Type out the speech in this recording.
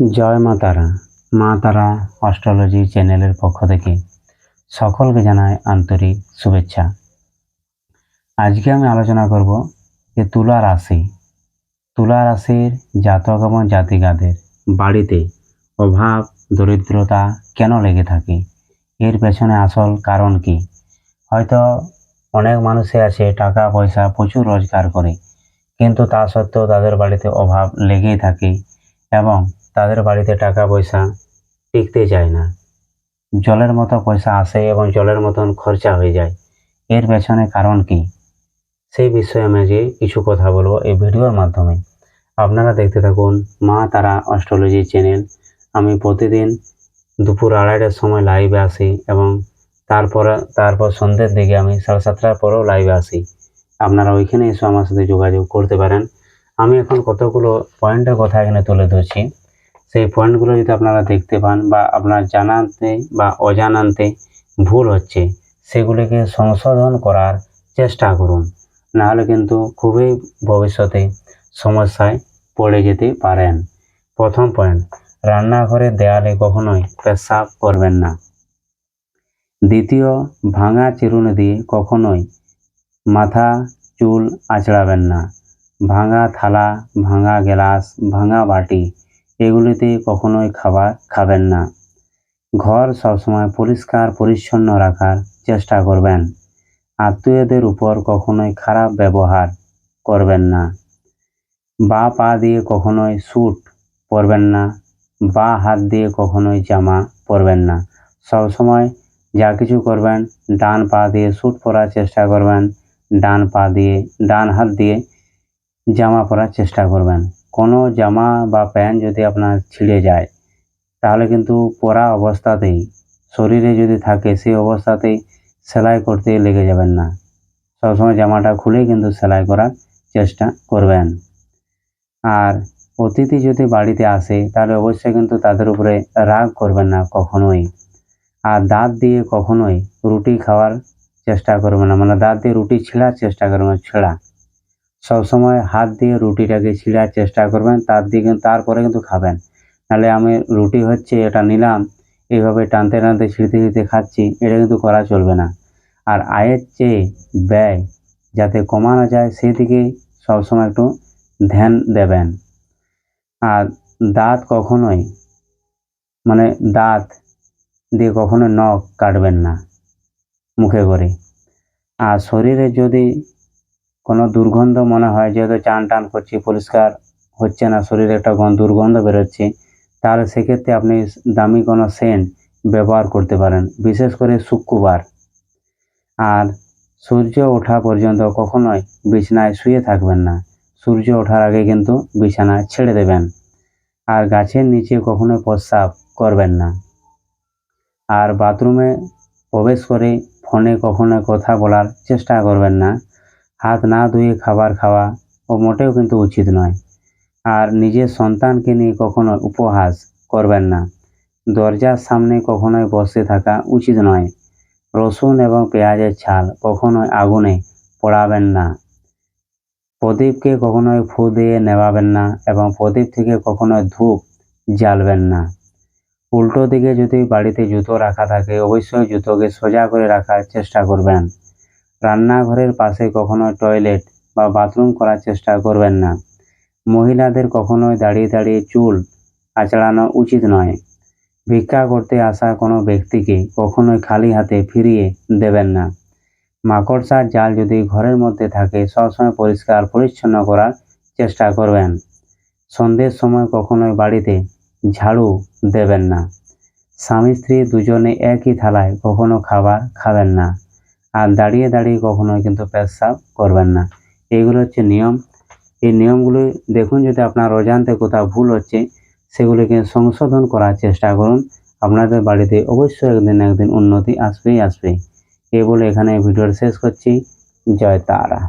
জয় মা তারা। মা তারা অস্ট্রোলজি চ্যানেলের পক্ষ থেকে সকলকে জানায় আন্তরিক শুভেচ্ছা। আজকে আমি আলোচনা করব যে তুলা রাশি। তুলা রাশির জাতক এবং জাতিকাদের বাড়িতে অভাব, দরিদ্রতা কেন লেগে থাকে? এর পেছনে আসল কারণ কি? হয়তো অনেক মানুষে আছে, টাকা, পয়সা প্রচুর রোজগার করে। কিন্তু তা সত্ত্বেও তাদের বাড়িতে অভাব লেগেই থাকে এবং তাদের বাড়িতে টাকা পয়সা টিকতে চায় না। জলের মতো পয়সা আসে এবং জলের মতন খরচা হয়ে যায়। এর পেছনে কারণ কি? সেই বিষয়ে আমি আজকে কিছু কথা বলব এই ভিডিওর মাধ্যমে। আপনারা দেখতে থাকুন মা তারা অস্ট্রোলজি চ্যানেল। আমি প্রতিদিন দুপুর আড়াইটার সময় লাইভে আসি এবং তারপরে, তারপর সন্ধ্যের দিকে আমি সাড়ে সাতটার পরেও লাইভে আসি। আপনারা ওইখানে এসে আমার সাথে যোগাযোগ করতে পারেন। আমি এখন কতগুলো পয়েন্টের কথা এখানে তুলে ধরছি। সেই পয়েন্টগুলো যদি আপনারা দেখতে পান বা আপনার জানাতে বা অজানাতে ভুল হচ্ছে, সেগুলিকে সংশোধন করার চেষ্টা করুন। নাহলে কিন্তু খুবই ভবিষ্যতে সমস্যায় পড়ে যেতে পারেন। প্রথম পয়েন্ট রান্নাঘরের দেয়ালে কখনোই পেশাব করবেন না। দ্বিতীয়, ভাঙা চিরুনি দিয়ে কখনোই মাথা, চুল আঁচড়াবেন না। ভাঙা থালা, ভাঙা গ্লাস, ভাঙা বাটি এগুলিতে কখনোই খাবার খাবেন না। ঘর সবসময় পরিষ্কার, পরিচ্ছন্ন রাখার চেষ্টা করবেন। আত্মীয়দের উপর কখনোই খারাপ ব্যবহার করবেন না। বা পা দিয়ে কখনোই স্যুট পরবেন না, বা হাত দিয়ে কখনোই জামা পরবেন না। সবসময় যা কিছু করবেন, ডান পা দিয়ে স্যুট পরার চেষ্টা করবেন, ডান পা দিয়ে, ডান হাত দিয়ে জামা পরার চেষ্টা করবেন। কোনো জামা বা প্যান্ট যদি আপনার ছিঁড়ে যায়, তাহলে কিন্তু পরা অবস্থাতেই, শরীরে যদি থাকে সেই অবস্থাতেই সেলাই করতে লেগে যাবেন না। সবসময় জামাটা খুলেই কিন্তু সেলাই করার চেষ্টা করবেন। আর অতিথি যদি বাড়িতে আসে, তাহলে অবশ্যই কিন্তু তাদের উপরে রাগ করবেন না কখনোই। আর দাঁত দিয়ে কখনোই রুটি খাওয়ার চেষ্টা করবেন না মানে দাঁত দিয়ে রুটি ছিঁড়ার চেষ্টা করবেন ছেঁড়া। সবসময় হাত দিয়ে রুটিটাকে ছিঁড়ার চেষ্টা করবেন, তার কিন্তু তারপরে কিন্তু খাবেন। নাহলে আমি রুটি হচ্ছে এটা নিলাম, এইভাবে টানতে টানতে ছিঁড়তে ছিঁড়তে খাচ্ছি, এটা কিন্তু করা চলবে না। আর আয়ের চেয়ে ব্যয় যাতে কমানো যায়, সেদিকে সবসময় একটু ধ্যান দেবেন। আর দাঁত কখনোই মানে দাঁত দিয়ে কখনো নখ কাটবেন না, মুখে করে। আর শরীরে যদি কোনো দুর্গন্ধ মনে হয়, যেহেতু চান টান করছি, পরিষ্কার হচ্ছে না, শরীরে একটা গন্ধ দুর্গন্ধ বেরোচ্ছে, তাহলে সেক্ষেত্রে আপনি দামি কোনো সেন্ট ব্যবহার করতে পারেন, বিশেষ করে শুক্রবার। আর সূর্য ওঠা পর্যন্ত কখনোই বিছানায় শুয়ে থাকবেন না, সূর্য ওঠার আগে কিন্তু বিছানা ছেড়ে দেবেন, আর গাছের নিচে কখনোই প্রস্রাব করবেন না। আর বাথরুমে প্রবেশ করে ফোনে কখনো কথা বলার চেষ্টা করবেন না হাত না ধুয়ে খাবার খাওয়া ও মোটেও কিন্তু উচিত নয়। আর নিজের সন্তানকে নিয়ে কখনো উপহাস করবেন না। দরজার সামনে কখনোই বসে থাকা উচিত নয়। রসুন এবং পেঁয়াজের ছাল কখনোই আগুনে পোড়াবেন না। প্রদীপকে কখনোই ফু দিয়ে নেভাবেন না এবং প্রদীপ থেকে কখনোই ধূপ জ্বালবেন না। উল্টো দিকে যদি বাড়িতে জুতো রাখা থাকে, অবশ্যই জুতোকে সোজা করে রাখার চেষ্টা করবেন। রান্নাঘরের পাশে কখনোই টয়লেট বা বাথরুম করার চেষ্টা করবেন না। মহিলাদের কখনোই দাঁড়িয়ে দাঁড়িয়ে চুল আঁচড়ানো উচিত নয়। ভিক্ষা করতে আসা কোনো ব্যক্তিকে কখনোই খালি হাতে ফিরিয়ে দেবেন না। মাকড়সার জাল যদি ঘরের মধ্যে থাকে, সবসময় পরিষ্কার পরিচ্ছন্ন করার চেষ্টা করবেন। সন্ধ্যের সময় কখনোই বাড়িতে ঝাড়ু দেবেন না। স্বামী স্ত্রী দুজনে একই থালায় কখনো খাবার খাবেন না। আর দাঁড়িয়ে দাঁড়িয়ে কখনোই কিন্তু পেশাব করবেন না। এইগুলো হচ্ছে নিয়ম। এই নিয়মগুলি দেখুন যদি আপনার অজান্তে কোথাও ভুল হচ্ছে, সেগুলিকে সংশোধন করার চেষ্টা করুন। আপনাদের বাড়িতে অবশ্যই একদিন একদিন উন্নতি আসবেই আসবে এই বলে এখানে ভিডিওর শেষ করছি। জয় তারা।